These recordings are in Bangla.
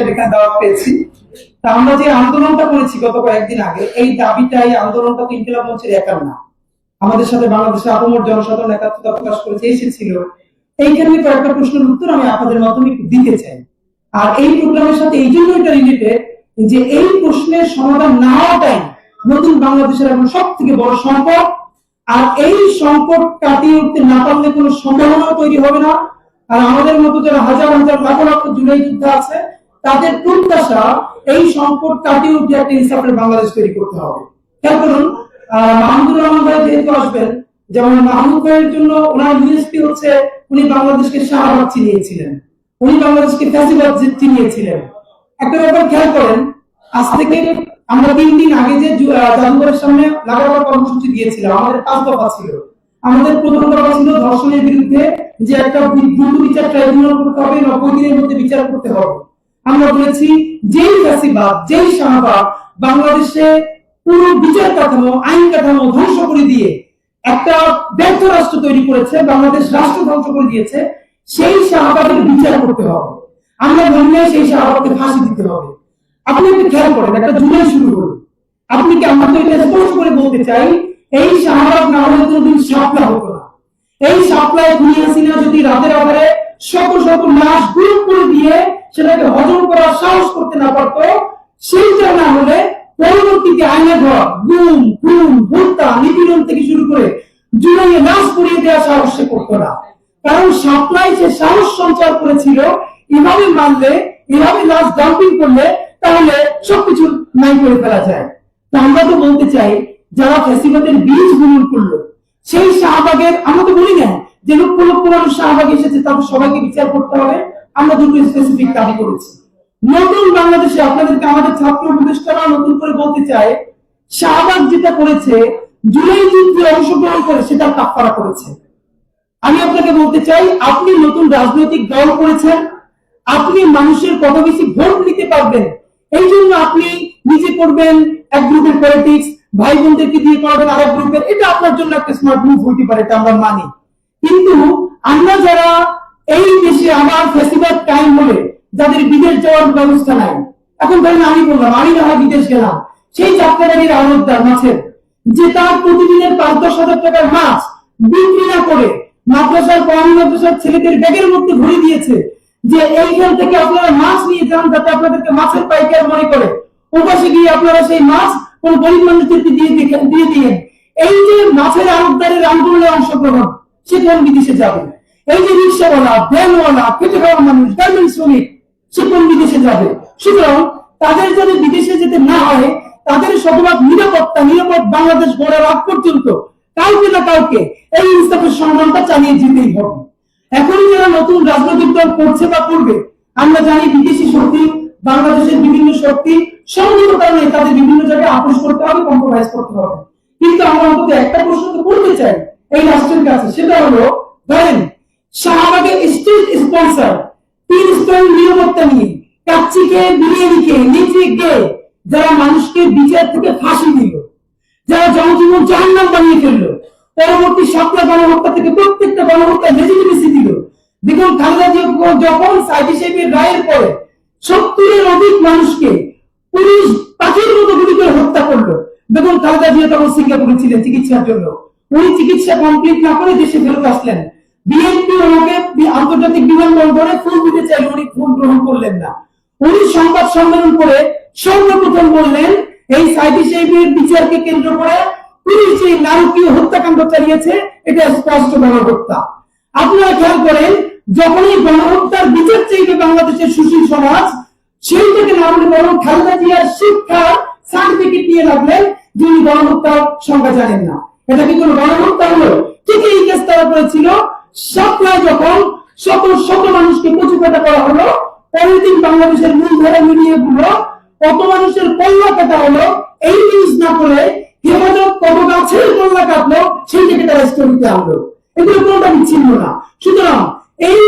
হিসেবে দাওয়াত পেয়েছি। তা আমরা যে আন্দোলনটা করেছি গত কয়েকদিন আগে, এই আন্দোলনটা তো ইনকিলাব মঞ্চের একার না। আমাদের সাথে বাংলাদেশের আপমর জনসাধারণ একাত্মতা প্রকাশ করেছে এসেছিল এইখানে কয়েকটা প্রশ্নের উত্তর আমি আপনাদের মাধ্যমে দিতে চাই। আর এই প্রোগ্রামের সাথে এই জন্য এটা রিলেটেড যে এই প্রশ্নের সমাধান নতুন বাংলাদেশের এখন সব থেকে বড় সংকট। আর এই সংকট কাটিয়ে উঠতে না পারলে কোনো সম্ভাবনা তৈরি হবে না। আর আমাদের মতো যারা হাজার হাজার লাখ লাখ জুলাই যোদ্ধা আছে তাদের প্রত্যাশা এই সংকট কাটিয়ে উঠতে একটা ইনসাফের বাংলাদেশ তৈরি করতে হবে। খেয়াল করুন মাহমুদুর রহমান ভাই যেহেতু আসবেন, যেমন মাহমুদ ভাইয়ের জন্য ওনার ইউএসপি হচ্ছে, উনি বাংলাদেশকে শাহবাগ চিনিয়েছিলেন। উনি বাংলাদেশকে ফ্যাসিবাদ চিনিয়েছিলেন। একটা ব্যাপার খেয়াল করেন, আজ থেকে আমরা তিন দিন আগে যে জাদুঘরের সামনে লাগাবার কর্মসূচি দিয়েছিলাম, আমাদের পাঁচ দফা ছিল। আমাদের প্রথম দফা ছিল ধর্ষণের বিরুদ্ধে যে একটা বি- দ্রুত বিচার ট্রাইব্যুনাল করতে হবে, নব্বই দিনের মধ্যে বিচার করতে হবে। আমরা বলেছি যেই ফ্যাসিবাদ যেই শাহবাগ, বাংলাদেশে পুরো বিচার কাঠামো, আইন কাঠামো ধ্বংস করে দিয়ে একটা ব্যর্থ রাষ্ট্র তৈরি করেছে, বাংলাদেশ রাষ্ট্র ধ্বংস করে দিয়েছে, সেই শাহবাগের বিচার করতে হবে। আমরা বললে সেই শাহবাগকে ফাঁসি দিতে হবে। আপনি একটু খেয়াল করেন, একটা জুলাই শুরু করুন আপনি কি আমরা এটা স্পষ্ট করে বলতে চাই, এই শাহবাগ না হলে কোনোদিন সাপলা হতো না। এই সাপ্লাই খুনি হাসিনা যদি রাতের আধারে শত শত লাশ গুম করে দিয়ে সেটাকে হজম করার সাহস করতে না পারতো সেইটা না হলে পরবর্তীতে আইনে ঘর গুম, খুন, হত্যা, নিপীড়ন থেকে শুরু করে জুলাইয়ে লাশ পড়িয়ে দেওয়া সাহস সে করতো না। কারণ সাপ্লাই যে সাহস সঞ্চার করেছিল, এভাবে মানলে, এভাবে লাশ ডাম্পিং করলে, তাহলে সবকিছু নাই করে ফেলা যায়। তা আমরা তো বলতে চাই, যারা ফ্যাসিবাদের বীজ বুনন করল, সেই শাহবাগের, আমরা তো বলি না, যে লক্ষ লক্ষ মানুষ শাহবাগ এসেছে, তাদের সবাইকে বিচার করতে হবে। আমরা দুটো স্পেসিফিক দাবি করেছি। নতুন বাংলাদেশে আপনাদেরকে আমাদের ছাত্র উপদেষ্টারা নতুন করে বলতে চায়, শাহবাগ যেটা করেছে, জুলাই যুদ্ধে অংশগ্রহণ করে সেটা কাপ্পারা করেছে। আমি আপনাকে বলতে চাই, আপনি নতুন রাজনৈতিক দল করেছেন, আপনি মানুষের কত বেশি ভোট নিতে পারবেন, এই জন্য আপনি নিজে করবেন এক গ্রুপের পলিটিক্স ভাই বোনদেরকে দিয়ে করাবেন আরেক গ্রুপের, এটা আপনার জন্য একটা স্মার্ট মুভ হইতে পারে, এটা আমরা মানি। কিন্তু আমরা যারা এই দেশে আবার ফেস্টিভ্যাল টাইম হলে যাদের বিদেশ যাওয়ার ব্যবস্থা নাই। এখন ধরেন আমি বললাম, আমি না বিদেশ গেলাম, সেই যাত্রাবাড়ির আড়তদার মাছের, যে তার প্রতিদিনের পাঁচ দশ হাজার টাকার মাছ বিক্রি না করে মাদ্রাসার কওমি মাদ্রাসার ছেলেদের ব্যাগের মধ্যে ভরে দিয়েছে, যে এইখান থেকে আপনারা মাছ নিয়ে যান যাতে আপনাদেরকে মাছের পাইকার মনে করে। ওপাশে গিয়ে আপনারা সেই মাছ কোন গরিব মানুষদেরকে দিয়ে দিয়ে- দিয়ে দিয়ে এই যে মাছের আড়তদারের আন্দোলনে অংশগ্রহণ সে কোন বিদেশে যাবে এই যে রিক্সাওয়ালা ভ্যানওয়ালা মানুষ গার্মেন্ট শ্রমিক, সে বিদেশে যাবে? সুতরাং তাদের যদি বিদেশে যেতে না হয়, তাদের শতভাগ নিরাপত্তা, নিরাপদ বাংলাদেশ গড়ার আগ পর্যন্ত কাউকে না কাউকে এই ইনসাফের সংগ্রামটা চালিয়ে যেতেই হবে। এখনই যারা নতুন রাজনৈতিক দল করছে বা করবে, আমরা জানি বিদেশি শক্তি, বাংলাদেশের বিভিন্ন শক্তি সংযত কারণে তাদের বিভিন্ন জায়গায় আপোষ করতে হবে কম্প্রোমাইজ করতে হবে। কিন্তু আমরা অন্তত একটা প্রশ্ন তো করতে চাই, এই রাষ্ট্রের কাছে, সেটা হলো, ধরেন শাহবাগের স্টেট স্পন্সর, তিন স্তর নিরাপত্তা নিয়ে কাচ্চিকে বিরিয়ানিকে নেত্রীকে যারা মানুষকে বিচার থেকে ফাঁসি দিল, যারা জনজীবন জাহান্নাম বানিয়ে ফেলল, পরবর্তী সপ্তাহ গণহত্যা থেকে প্রত্যেকটা গণহত্যা লেজিটিমেসি দিল। দেখুন খালেদা জিয়া যখন সাইদি সাহেবের রায়ের পরে সত্তরের অধিক মানুষকে পুলিশ পাখির মতো গুলি করে হত্যা করল দেখুন খালেদা জিয়া তখন সিঙ্গাপুরে ছিলেন চিকিৎসার জন্য। উনি চিকিৎসা কমপ্লিট না করে দেশে ফেরত আসলেন। বিএনপি ওনাকে আন্তর্জাতিক বিমানবন্দরে ফুল দিতে চাইলে উনি ফুল গ্রহণ করলেন না। উনি সংবাদ সম্মেলন করে সর্বপ্রথম বললেন, এই সাইদি সাহেবের বিচারকে কেন্দ্র করে পুলিশ যে নারকীয় হত্যাকাণ্ড চালিয়েছে, এটা স্পষ্ট গণহত্যা। আপনারা খেয়াল করেন, যখনই গণহত্যার বিচার চাইবে বাংলাদেশের সুশীল সমাজ, সেই থেকে না বলে বরং খালেদা জিয়ার শিক্ষা সার্টিফিকেট নিয়ে রাখলেন যিনি গণহত্যার সংখ্যা জানেন না। এটা কি কোনো গণহত্যা হলো? ঠিক এই কেস তারা করেছিল সাপ্লাই যখন শত শত মানুষকে কচু কাটা করা হলো, পরের দিন বাংলাদেশের মূলধারা মিডিয়া গুলো কত মানুষের কল্লা কাটা হলো, এই নিউজ না করে হেফাজত কত গাছের কল্লা কাটলো, সেই থেকে তারা স্টোরিতে আনলো। এগুলো কোনটা বিচ্ছিন্ন না। সুতরাং এই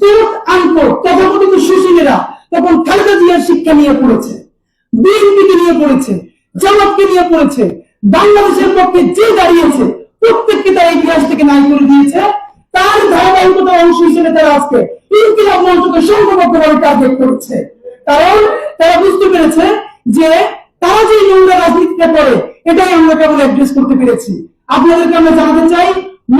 কোর্ট আনকোর্ট, তথাকথিত সুশীলেরা তখন খালেদা জিয়ার শিক্ষা নিয়ে পড়েছে, বিএনপিকে নিয়ে পড়েছে, জামাতকে নিয়ে পড়েছে, বাংলাদেশের পক্ষে যে দাঁড়িয়েছে, প্রত্যেককে তারা ইতিহাস থেকে নাই করে দিয়েছে। তার ধারাবাহিকতার অংশ হিসেবে তারা আজকে ইনকিলাব মঞ্চকে সংঘবদ্ধভাবে টার্গেট করছে। কারণ তারা বুঝতে পেরেছে যে তারা যে নোংরা রাজনীতিটা করে এটাই আমরা কেবল অ্যাড্রেস করতে পেরেছি। আপনাদেরকে আমরা জানাতে চাই,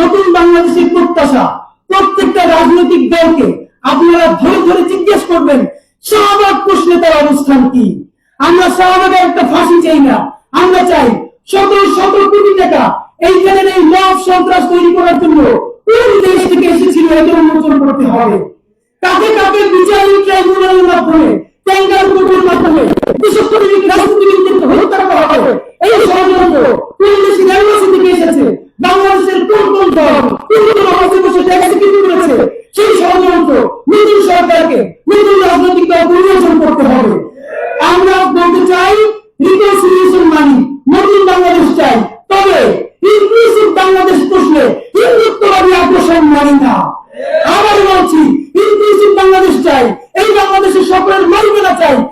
নতুন বাংলাদেশের প্রত্যাশা, প্রত্যেকটা রাজনৈতিক দলকে আপনারা ধরে ধরে জিজ্ঞেস করবেন, শাহবাগ প্রশ্নে তার অবস্থান কি? আমরা শাহবাগের একটা ফাঁসি চাই না, আমরা চাই শত শত কোটি টাকা এইখানে এই লব সন্ত্রাস তৈরি করার জন্য কোন দেশ থেকে এসেছিল এটা উন্মোচন করতে হবে? কাকে কাকে বিচারিক ট্রাইব্যুনালের মাধ্যমে com